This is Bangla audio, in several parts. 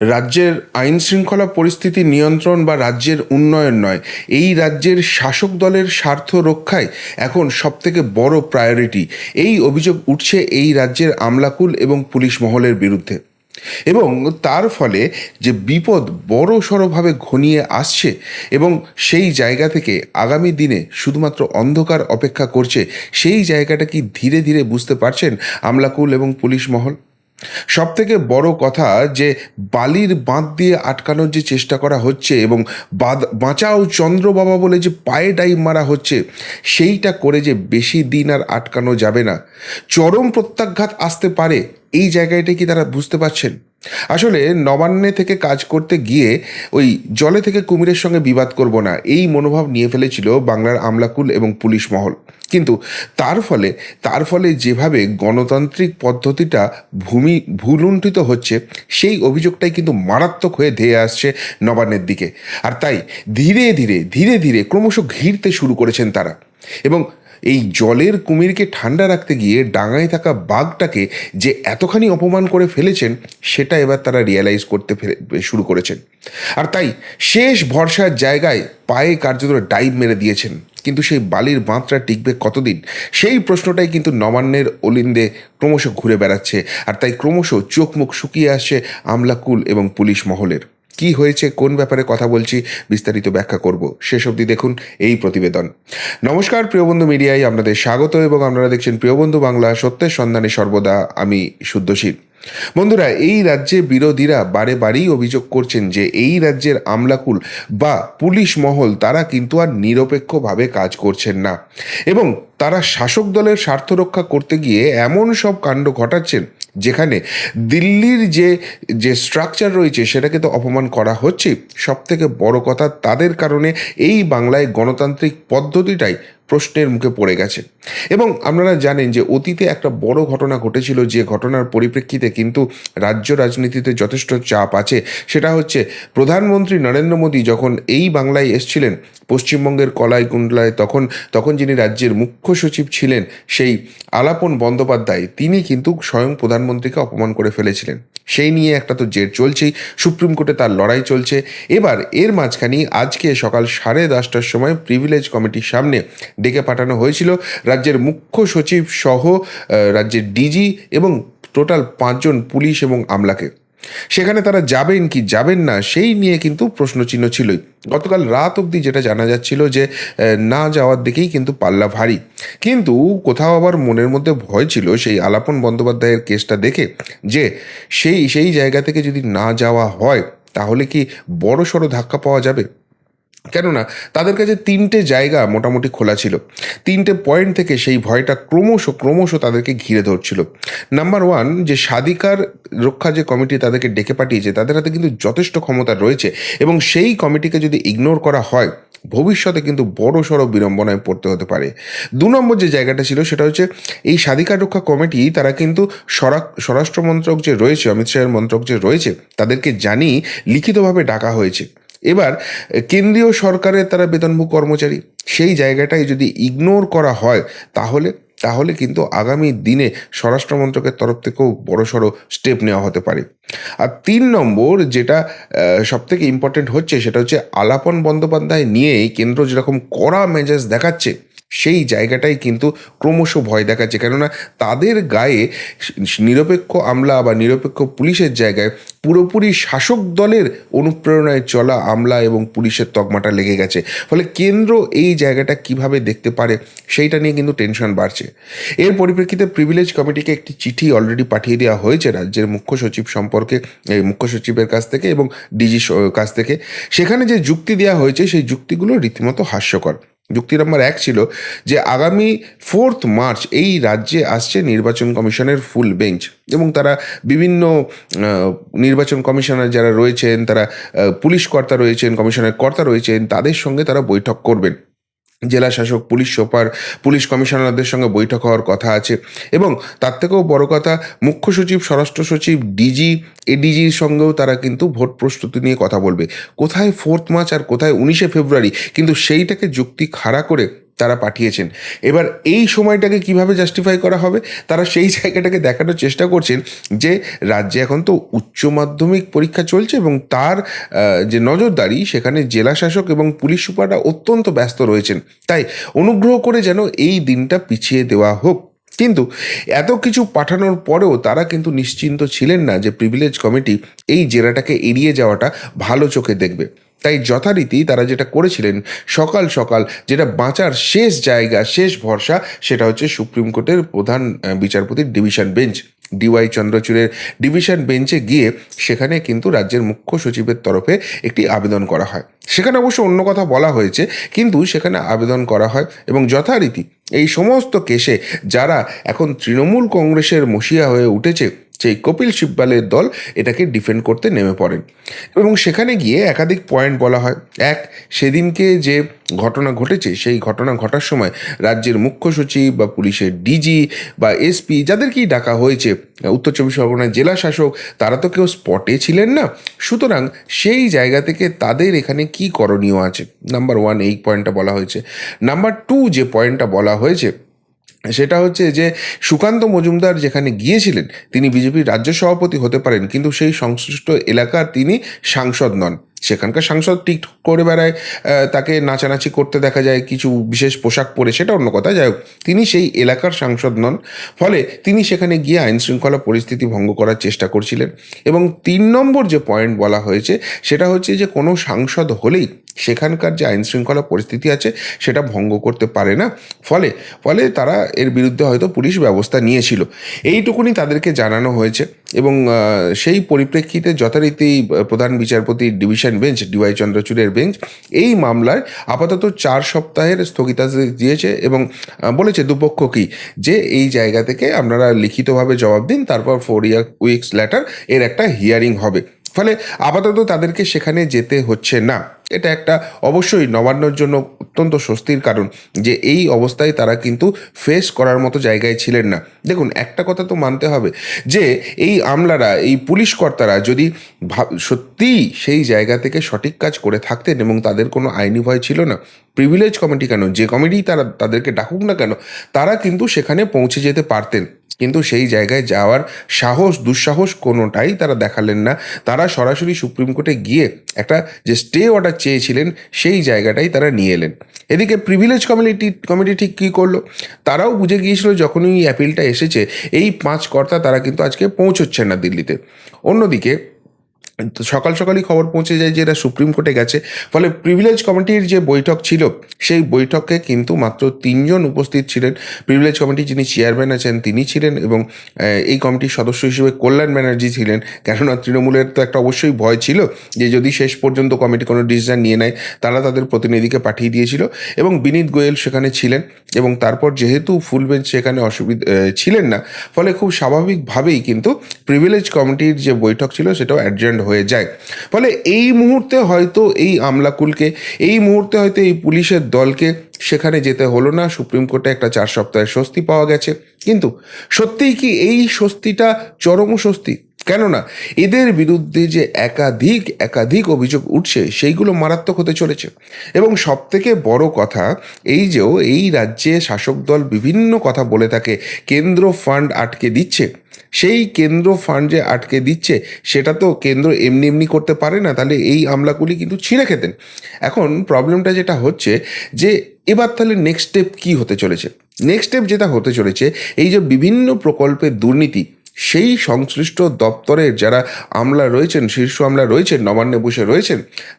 রাজ্যের আইন শৃঙ্খলা পরিস্থিতি নিয়ন্ত্রণ বা রাজ্যের উন্নয়ন নয়, এই রাজ্যের শাসক দলের স্বার্থ রক্ষায় এখন সবথেকে বড় প্রায়োরিটি এই অভিযোগ উঠছে এই রাজ্যের আমলাকুল এবং পুলিশ মহলের বিরুদ্ধে। এবং তার ফলে যে বিপদ বড় সড়োভাবে ঘনিয়ে আসছে এবং সেই জায়গা থেকে আগামী দিনে শুধুমাত্র অন্ধকার অপেক্ষা করছে, সেই জায়গাটা কি ধীরে ধীরে বুঝতে পারছেন আমলাকুল এবং পুলিশ মহল? সব থেকে বড় কথা যে বালির বাঁধ দিয়ে আটকানোর যে চেষ্টা করা হচ্ছে এবং বাঁধ বাঁচাও চন্দ্রবাবা বলে যে পায়ে ডাইভ মারা হচ্ছে, সেইটা করে যে বেশি দিন আর আটকানো যাবে না। চরম প্রত্যাঘাত আসতে পারে, এই জায়গাটা কি তারা বুঝতে পারছেন? আসলে নবান্নে থেকে কাজ করতে গিয়ে ওই জলে থেকে কুমিরের সঙ্গে বিবাদ করব না, এই মনোভাব নিয়ে ফেলেছিল বাংলার আমলাকুল এবং পুলিশ মহল। কিন্তু তার ফলে তার ফলে যেভাবে গণতান্ত্রিক পদ্ধতিটা ভূমি, ভুলুণ্ঠিত হচ্ছে, সেই অভিযোগটাই কিন্তু মারাত্মক হয়ে ধেয়ে আসছে নবান্নের দিকে। আর তাই ধীরে ধীরে ধীরে ধীরে ক্রমশ ঘিরতে শুরু করেছেন তারা। এবং এই জলের কুমিরকে ঠান্ডা রাখতে গিয়ে ডাঙায় থাকা বাঘটাকে যে এতখানি অপমান করে ফেলেছেন, সেটা এবার তারা রিয়েলাইজ করতে শুরু করেছেন। আর তাই শেষ ভরসার জায়গায় পায়ে কার্যত ডাইভ মেরে দিয়েছেন। কিন্তু সেই বালির বাঁধটা টিকবে কতদিন? সেই প্রশ্নটাই কিন্তু নবান্নের অলিন্দে ক্রমশ ঘুরে বেড়াচ্ছে। আর তাই ক্রমশ চোখ মুখ শুকিয়ে আসছে আমলাকুল এবং পুলিশ মহলের। কি হয়েছে, কোন ব্যাপারে কথা বলছি, বিস্তারিত ব্যাখ্যা করব। শেষ অবধি দেখুন এই প্রতিবেদন। নমস্কার প্রিয়বন্ধু মিডিয়ায়, আপনাদের স্বাগত এবং আপনারা দেখছেন প্রিয়বন্ধু বাংলা সত্যের সন্ধানে সর্বদা, আমি শুদ্ধশীল। বন্ধুরা, এই রাজ্যে বিরোধীরা বারে বারেই অভিযোগ করছেন যে এই রাজ্যের আমলাকুল বা পুলিশ মহল তারা কিন্তু আর নিরপেক্ষভাবে কাজ করছেন না। এবং তারা শাসক দলের স্বার্থ রক্ষা করতে গিয়ে এমন সব কাণ্ড ঘটাচ্ছেন যেখানে দিল্লির যে যে স্ট্রাকচার রয়েছে সেটাকে তো অপমান করা হচ্ছে। সব থেকে বড় কথা তাদের কারণে এই বাংলায় গণতান্ত্রিক পদ্ধতিটাই প্রশ্নের মুখে পড়ে গেছে। এবং আপনারা জানেন যে অতীতে একটা বড় ঘটনা ঘটেছিল যে ঘটনার পরিপ্রেক্ষিতে কিন্তু রাজ্য রাজনীতিতে যথেষ্ট চাপ আছে। সেটা হচ্ছে প্রধানমন্ত্রী নরেন্দ্র মোদী যখন এই বাংলায় এসছিলেন, পশ্চিমবঙ্গের কলাই কুণ্ডলায় তখন তখন যিনি রাজ্যের মুখ্য সচিব ছিলেন, সেই আলাপন বন্দ্যোপাধ্যায়, তিনি কিন্তু স্বয়ং প্রধানমন্ত্রীকে অপমান করে ফেলেছিলেন। সেই নিয়ে একটা তো জের চলছেই। সুপ্রিম কোর্টে তার লড়াই চলছে। এবার এর মাঝখানেই আজকে সকাল সাড়ে দশটার সময় প্রিভিলেজ কমিটির সামনে ডেকে পাঠানো হয়েছিল। রাজ্যের মুখ্য সচিব সহ রাজ্যের ডিজি এবং টোটাল পাঁচজন পুলিশ এবং আমলাকে। সেখানে তারা যাবেন কি যাবেন না, সেই নিয়ে কিন্তু প্রশ্নচিহ্ন ছিলই। গতকাল রাত অবধি যেটা জানা যাচ্ছিল যে না যাওয়ার দিকেই কিন্তু পাল্লা ভারী। কিন্তু কোথাও আবার মনের মধ্যে ভয় ছিল সেই আলাপন বন্দ্যোপাধ্যায়ের কেসটা দেখে যে, সেই সেই জায়গা থেকে যদি না যাওয়া হয়, তাহলে কি বড় সড়ো ধাক্কা পাওয়া যাবে? কেননা তাদের কাছে তিনটে জায়গা মোটামুটি খোলা ছিল। তিনটে পয়েন্ট থেকে সেই ভয়টা ক্রমশ ক্রমশ তাদেরকে ঘিরে ধরছিল। নাম্বার ওয়ান যে স্বাধিকার রক্ষা যে কমিটি তাদেরকে ডেকে পাঠিয়েছে, তাদের হাতে কিন্তু যথেষ্ট ক্ষমতা রয়েছে এবং সেই কমিটিকে যদি ইগনোর করা হয়, ভবিষ্যতে কিন্তু বড় সড়ো বিড়ম্বনায় পড়তে হতে পারে। দু নম্বর যে জায়গাটা ছিল, সেটা হচ্ছে এই স্বাধিকার রক্ষা কমিটি, তারা কিন্তু স্বরা- স্বরাষ্ট্র মন্ত্রক যে রয়েছে, অমিত শাহের মন্ত্রক যে রয়েছে, তাদেরকে জানিয়ে লিখিতভাবে ডাকা হয়েছে। এবার, কেন্দ্রীয় সরকারের তারা বেতনভোগ কর্মচারী, সেই জায়গাটাই যদি ইগনোর করা হয়, তাহলে তাহলে কিন্তু আগামী দিনে স্বরাষ্ট্র মন্ত্রকের তরফ থেকেও বড়সড় স্টেপ নেওয়া হতে পারে। আর তিন নম্বর যেটা সব থেকে ইম্পর্টেন্ট হচ্ছে, সেটা হচ্ছে আলাপন বন্দ্যোপাধ্যায় নিয়েই কেন্দ্র যেরকম কড়া মেজাজ দেখাচ্ছে সেই জায়গাটাই কিন্তু ক্রমশ ভয় দেখাচ্ছে। কেননা তাদের গায়ে নিরপেক্ষ আমলা বা নিরপেক্ষ পুলিশের জায়গায় পুরোপুরি শাসক দলের অনুপ্রেরণায় চলা আমলা এবং পুলিশের তকমাটা লেগে গেছে। ফলে কেন্দ্র এই জায়গাটা কীভাবে দেখতে পারে সেইটা নিয়ে কিন্তু টেনশন বাড়ছে। এর পরিপ্রেক্ষিতে প্রিভিলেজ কমিটিকে একটি চিঠি অলরেডি পাঠিয়ে দেওয়া হয়েছে রাজ্যের মুখ্য সচিব সম্পর্কে মুখ্য সচিবের কাছ থেকে এবং ডিজি কাছ থেকে। সেখানে যে যুক্তি দেওয়া হয়েছে সেই যুক্তিগুলো রীতিমতো হাস্যকর। যুক্তি নাম্বার এক ছিল যে আগামী ফোর্থ মার্চ এই রাজ্যে আসছে নির্বাচন কমিশনের ফুল বেঞ্চ এবং তারা বিভিন্ন নির্বাচন কমিশনার যারা রয়েছেন, তারা পুলিশ কর্তা রয়েছেন, কমিশনের কর্তা রয়েছেন, তাদের সঙ্গে তারা বৈঠক করবেন। জেলা শাসক, পুলিশ সুপার, পুলিশ কমিশনারদের সঙ্গে বৈঠক হওয়ার কথা আছে এবং তার থেকেও বড় কথা, মুখ্য সচিব, স্বরাষ্ট্র সচিব, ডিজি, এডিজির সঙ্গেও তারা কিন্তু ভোট প্রস্তুতি নিয়ে কথা বলবে। কোথায় ফোর্থ মার্চ আর কোথায় উনিশে ফেব্রুয়ারি? কিন্তু সেইটাকে যুক্তি খাড়া করে তারা পাঠিয়েছেন। এবার এই সময়টাকে কীভাবে জাস্টিফাই করা হবে? তারা সেই জায়গাটাকে দেখানোর চেষ্টা করছেন যে রাজ্যে এখন তো উচ্চ মাধ্যমিক পরীক্ষা চলছে এবং তার যে নজরদারি, সেখানে জেলা শাসক এবং পুলিশ সুপাররা অত্যন্ত ব্যস্ত রয়েছেন। তাই অনুগ্রহ করে যেন এই দিনটা পিছিয়ে দেওয়া হোক। কিন্তু এত কিছু পাঠানোর পরেও তারা কিন্তু নিশ্চিন্ত ছিলেন না যে প্রিভিলেজ কমিটি এই জেরাটাকে এড়িয়ে যাওয়াটা ভালো চোখে দেখবে। তাই যথারীতি তারা যেটা করেছিলেন, সকাল সকাল যেটা বাঁচার শেষ জায়গা, শেষ ভরসা, সেটা হচ্ছে সুপ্রিম কোর্টের প্রধান বিচারপতির ডিভিশন বেঞ্চ। ডিওয়াই চন্দ্রচূড়ের ডিভিশন বেঞ্চে গিয়ে সেখানে কিন্তু রাজ্যের মুখ্য সচিবের তরফে একটি আবেদন করা হয়। সেখানে অবশ্য অন্য কথা বলা হয়েছে, কিন্তু সেখানে আবেদন করা হয় এবং যথারীতি এই সমস্ত কেসে যারা এখন তৃণমূল কংগ্রেসের মসিয়া হয়ে উঠেছে সেই কপিল সিব্বালের দল এটাকে ডিফেন্ড করতে নেমে পড়েন এবং সেখানে গিয়ে একাধিক পয়েন্ট বলা হয়। এক, সেদিনকে যে ঘটনা ঘটেছে, সেই ঘটনা ঘটার সময় রাজ্যের মুখ্য সচিব বা পুলিশের ডিজি বা এসপি যাদেরকেই ডাকা হয়েছে, উত্তর চব্বিশ পরগনার জেলা শাসক, তারা তো কেউ স্পটে ছিলেন না। সুতরাং সেই জায়গা থেকে তাদের এখানে কি করণীয় আছে? নাম্বার ওয়ান এই পয়েন্টটা বলা হয়েছে। নাম্বার টু যে পয়েন্টটা বলা হয়েছে সেটা হচ্ছে যে সুকান্ত মজুমদার যেখানে গিয়েছিলেন, তিনি বিজেপির রাজ্য সভাপতি হতে পারেন, কিন্তু সেই সংশ্লিষ্ট এলাকার তিনি সাংসদ নন। সেখানকার সাংসদ ঠিক করে বেড়ায় তাকে নাচানাচি করতে দেখা যায়, কিছু বিশেষ পোশাক পরে, সেটা অন্য কথা। যাই হোক, তিনি সেই এলাকার সাংসদ নন। ফলে তিনি সেখানে গিয়ে আইন শৃঙ্খলা পরিস্থিতি ভঙ্গ করার চেষ্টা করছিলেন। এবং তিন নম্বর যে পয়েন্ট বলা হয়েছে, সেটা হচ্ছে যে কোনো সাংসদ হলেই সেখানকার যে আইন শৃঙ্খলা পরিস্থিতি আছে, সেটা ভঙ্গ করতে পারে না। ফলে ফলে তারা এর বিরুদ্ধে হয়তো পুলিশ ব্যবস্থা নিয়েছিল। এইটুকুনি তাদেরকে জানানো হয়েছে এবং সেই পরিপ্রেক্ষিতে যথারীতি প্রধান বিচারপতি ডিভিশন বেঞ্চ ডিওয়াই চন্দ্রচূড়ের বেঞ্চ, এই মামলায় আপাতত চার সপ্তাহের স্থগিতাদেশ দিয়েছে এবং বলেছে দুপক্ষ কি? যে এই জায়গা থেকে আপনারা লিখিতভাবে জবাব দিন, তারপর ফোর ইয়ার উইকস লেটার এর একটা হিয়ারিং হবে। ফলে আপাতত তাদেরকে সেখানে যেতে হচ্ছে না। এটা একটা অবশ্যই নবান্নর জন্য অত্যন্ত স্বস্তির কারণ যে এই অবস্থায় তারা কিন্তু ফেস করার মতো জায়গায় ছিলেন না। দেখুন, একটা কথা তো মানতে হবে যে এই আমলারা, এই পুলিশ কর্তারা যদি সত্যিই সেই জায়গা থেকে সঠিক কাজ করে থাকতেন এবং তাদের কোনো আইনি ভয় ছিল না প্রিভিলেজ কমিটি কেন? যে কমিটি তারা, তাদেরকে ডাকুক না কেন, তারা কিন্তু সেখানে পৌঁছে যেতে পারতেন। কিন্তু সেই জায়গায় যাওয়ার সাহস, দুঃসাহস কোনোটাই তারা দেখালেন না। তারা সরাসরি সুপ্রিম কোর্টে গিয়ে একটা যে স্টে অর্ডার চেয়েছিলেন, সেই জায়গাটাই তারা নিয়ে এলেন। এদিকে প্রিভিলেজ কমিটি কমিটি ঠিক কী করল? তারাও বুঝে গিয়েছিল যখন এই অ্যাপিলটা এসেছে, এই পাঁচ কর্তা তারা কিন্তু আজকে পৌঁছচ্ছেন না দিল্লিতে। অন্যদিকে তো সকাল সকালই খবর পৌঁছে যায় যে এরা সুপ্রিম কোর্টে গেছে। ফলে প্রিভিলেজ কমিটির যে বৈঠক ছিল, সেই বৈঠকে কিন্তু মাত্র তিনজন উপস্থিত ছিলেন। প্রিভিলেজ কমিটি যিনি চেয়ারম্যান আছেন, তিনি ছিলেন এবং এই কমিটির সদস্য হিসেবে কল্যাণ ব্যানার্জি ছিলেন। কেননা তৃণমূলের তো একটা অবশ্যই ভয় ছিল যে যদি শেষ পর্যন্ত কমিটি কোনো ডিসিশন নিয়ে নেয়, তারা তাদের প্রতিনিধিকে পাঠিয়ে দিয়েছিল এবং বিনীত গোয়েল সেখানে ছিলেন এবং তারপর যেহেতু ফুল বেঞ্চ সেখানে অসুবিধা ছিলেন না, ফলে খুব স্বাভাবিকভাবেই কিন্তু প্রিভিলেজ কমিটির যে বৈঠক ছিল, সেটাও অ্যাডজেন্ট হয়ে যায়। ফলে এই মুহূর্তে হয়তো এই আমলাকুলকে, এই মুহূর্তে হয়তো এই পুলিশের দলকে সেখানে যেতে হলো না। সুপ্রিম কোর্টে একটা চার সপ্তাহের স্বস্তি পাওয়া গেছে। কিন্তু সত্যিই কি এই স্বস্তিটা চরম স্বস্তি? কেননা এদের বিরুদ্ধে যে একাধিক একাধিক অভিযোগ উঠছে, সেইগুলো মারাত্মক হতে চলেছে। এবং সবথেকে বড় কথা, এই যেও এই রাজ্যে শাসক দল বিভিন্ন কথা বলে থাকে, কেন্দ্র ফান্ড আটকে দিচ্ছে। সেই কেন্দ্র ফান্ড যে আটকে দিচ্ছে, সেটা তো কেন্দ্র এমনি এমনি করতে পারে না, তাহলে এই আমলাগুলি কিন্তু ছিঁড়ে খেতেন। এখন প্রবলেমটা যেটা হচ্ছে যে, এবার তাহলে নেক্সট স্টেপ কী হতে চলেছে? নেক্সট স্টেপ যেটা হতে চলেছে, এই যে বিভিন্ন প্রকল্পের দুর্নীতি সেই সংশ্লিষ্ট দপ্তরের যারা আমলা রয়েছেন, শীর্ষ আমলা রয়েছেন, নবান্নে বসে রয়েছেন,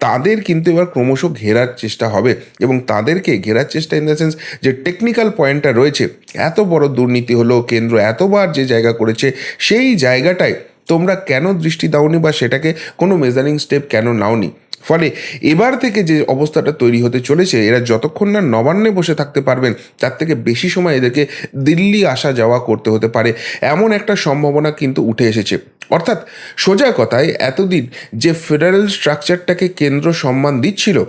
তাদের কিন্তু এবার ক্রমশ ঘেরার চেষ্টা হবে এবং তাদেরকে ঘেরার চেষ্টা ইন দ্য সেন্স যে টেকনিক্যাল পয়েন্টটা রয়েছে। এত বড় দুর্নীতি হলো, কেন্দ্র এতবার যে জায়গা করেছে, সেই জায়গাটায় তোমরা কেন দৃষ্টি দাওনি বা সেটাকে কোনো মেজারিং স্টেপ কেন নাওনি? ফলে এবার থেকে যে অবস্থাটা তৈরি হতে চলেছে, এরা যতক্ষণ না নবান্নে বসে থাকতে পারবেন, তার থেকে বেশি সময় এদেরকে দিল্লি আসা যাওয়া করতে হতে পারে। এমন একটা সম্ভাবনা কিন্তু উঠে এসেছে। অর্থাৎ সোজা কথায়, এতদিন যে ফেডারেল স্ট্রাকচারটাকে কেন্দ্র সম্মান দিচ্ছিল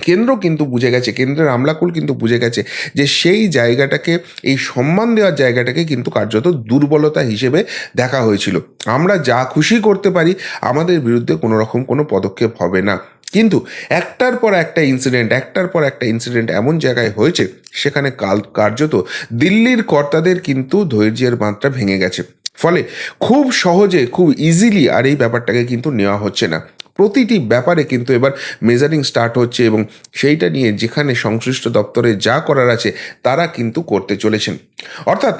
কেন্দ্র কিন্তু বুঝে গেছে, কেন্দ্রের আমলাকুল কিন্তু বুঝে গেছে যে সেই জায়গাটাকে, এই সম্মান দেওয়ার জায়গাটাকে কিন্তু কার্যত দুর্বলতা হিসেবে দেখা হয়েছিল। আমরা যা খুশি করতে পারি, আমাদের বিরুদ্ধে কোনো রকম কোনো পদক্ষেপ হবে না। কিন্তু একটার পর একটা ইনসিডেন্ট একটার পর একটা ইনসিডেন্ট এমন জায়গায় হয়েছে, সেখানে কাল, কার্যত দিল্লির কর্তাদের কিন্তু ধৈর্যের মাত্রা ভেঙে গেছে। ফলে খুব সহজে, খুব ইজিলি আর এই ব্যাপারটাকে কিন্তু নেওয়া হচ্ছে না। প্রতিটি ব্যাপারে কিন্তু এবার মেজারিং স্টার্ট হচ্ছে এবং সেইটা নিয়ে যেখানে সংশ্লিষ্ট দপ্তরে যা করার আছে তারা কিন্তু করতে চলেছেন। অর্থাৎ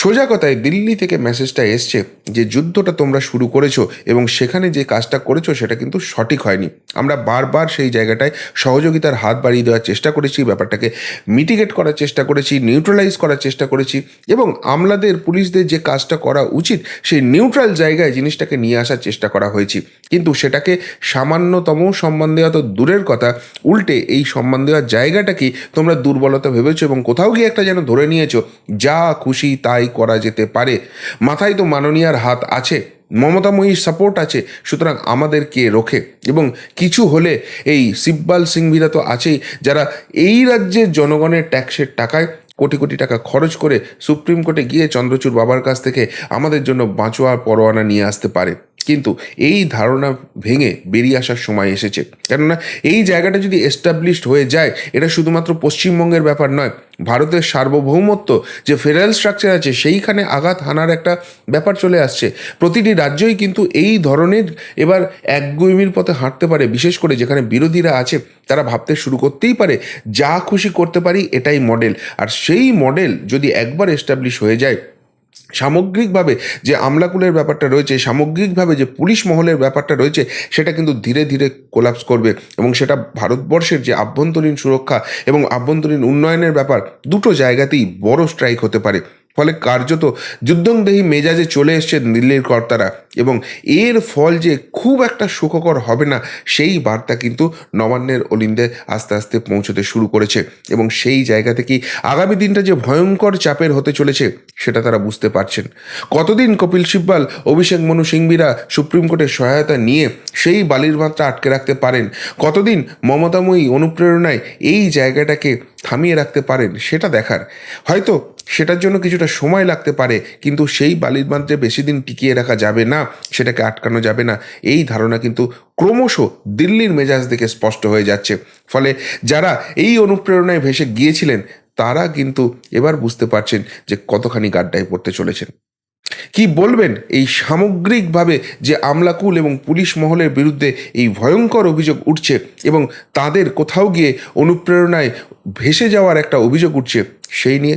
সোজা কথায় দিল্লি থেকে মেসেজটা এসছে যে যুদ্ধটা তোমরা শুরু করেছ এবং সেখানে যে কাজটা করেছ সেটা কিন্তু সঠিক হয়নি। আমরা বারবার সেই জায়গাটায় সহযোগিতার হাত বাড়িয়ে দেওয়ার চেষ্টা করেছি, ব্যাপারটাকে মিটিগেট করার চেষ্টা করেছি নিউট্রালাইজ করার চেষ্টা করেছি এবং আমলাদের, পুলিশদের যে কাজটা করা উচিত, সেই নিউট্রাল জায়গায় জিনিসটাকে নিয়ে আসার চেষ্টা করা হয়েছে। কিন্তু সেটাকে সামান্যতম সম্মান দেওয়া তো দূরের কথা, উল্টে এই সম্মান দেওয়ার জায়গাটাকেই তোমরা দুর্বলতা ভেবেছো এবং কোথাও গিয়ে একটা যেন ধরে নিয়েছো, যা খুশি তাই করা যেতে পারে। মাথায় তো মাননীয়ার হাত আছে মমতাময়ীর সাপোর্ট আছে, সুতরাং আমাদেরকে রোখে। এবং কিছু হলে এই শিববাল সিংভিরা তো আছেই, যারা এই রাজ্যের জনগণের ট্যাক্সের টাকায় কোটি কোটি টাকা খরচ করে সুপ্রিম কোর্টে গিয়ে চন্দ্রচূড় বাবার কাছ থেকে আমাদের জন্য বাঁচোয়া পরোয়ানা নিয়ে আসতে পারে। কিন্তু এই ধারণা ভেঙে বেরিয়ে আসার সময় এসেছে। কেননা এই জায়গাটা যদি এস্টাবলিশড হয়ে যায়, এটা শুধুমাত্র পশ্চিমবঙ্গের ব্যাপার নয়, ভারতের সার্বভৌমত্ব যে ফেডারেল স্ট্রাকচার আছে, সেইখানে আঘাত হানার একটা ব্যাপার চলে আসছে। প্রতিটি রাজ্যই কিন্তু এই ধরনের এবার একগুইমির পথে হাঁটতে পারে, বিশেষ করে যেখানে বিরোধীরা আছে, তারা ভাবতে শুরু করতেই পারে, যা খুশি করতে পারি এটাই মডেল আর সেই মডেল যদি একবার এস্টাবলিশ হয়ে যায় সামগ্রিকভাবে যে আমলাকুলের ব্যাপারটা রয়েছে, সামগ্রিকভাবে যে পুলিশ মহলের ব্যাপারটা রয়েছে, সেটা কিন্তু ধীরে ধীরে কোলাপস করবে এবং সেটা ভারতবর্ষের যে আভ্যন্তরীণ সুরক্ষা এবং আভ্যন্তরীণ উন্নয়নের ব্যাপার দুটো জায়গাতেই বড় স্ট্রাইক হতে পারে। ফলে কার্যত যুদ্ধংদেহী মেজাজে চলে এসছে দিল্লির কর্তারা। এবং এর ফল যে খুব একটা সুখকর হবে না, সেই বার্তা কিন্তু নবান্নের অলিন্দে আস্তে আস্তে পৌঁছতে শুরু করেছে। এবং সেই জায়গা থেকেই আগামী দিনটা যে ভয়ঙ্কর চাপের হতে চলেছে, সেটা তারা বুঝতে পারছেন। কতদিন কপিল সিব্বাল, অভিষেক মনু সিংবিরা সুপ্রিম কোর্টের সহায়তা নিয়ে সেই বালির মাত্রা আটকে রাখতে পারেন? কতদিন মমতাময়ী অনুপ্রেরণায় এই জায়গাটাকে থামিয়ে রাখতে পারেন, সেটা দেখার। হয়তো সেটার জন্য কিছুটা সময় লাগতে পারে, কিন্তু সেই বালির মাত্রে বেশি দিন টিকিয়ে রাখা যাবে না। সেটাকে আটকানো যাবে না। এই ধারণা কিন্তু ক্রমশ দিল্লির মেজাজ দেখে স্পষ্ট হয়ে যাচ্ছে। ফলে যারা এই অনুপ্রেরণায় ভেসে গিয়েছিলেন, তারা কিন্তু এবার বুঝতে পারছেন যে কতখানি গাড্ডায় পড়তে চলেছেন। কি বলবেন এই সামগ্রিকভাবে যে আমলাকুল এবং পুলিশ মহলের বিরুদ্ধে এই ভয়ঙ্কর অভিযোগ উঠছে এবং তাদের কোথাও গিয়ে অনুপ্রেরণায় ভেসে যাওয়ার একটা অভিযোগ উঠছে, সেই নিয়ে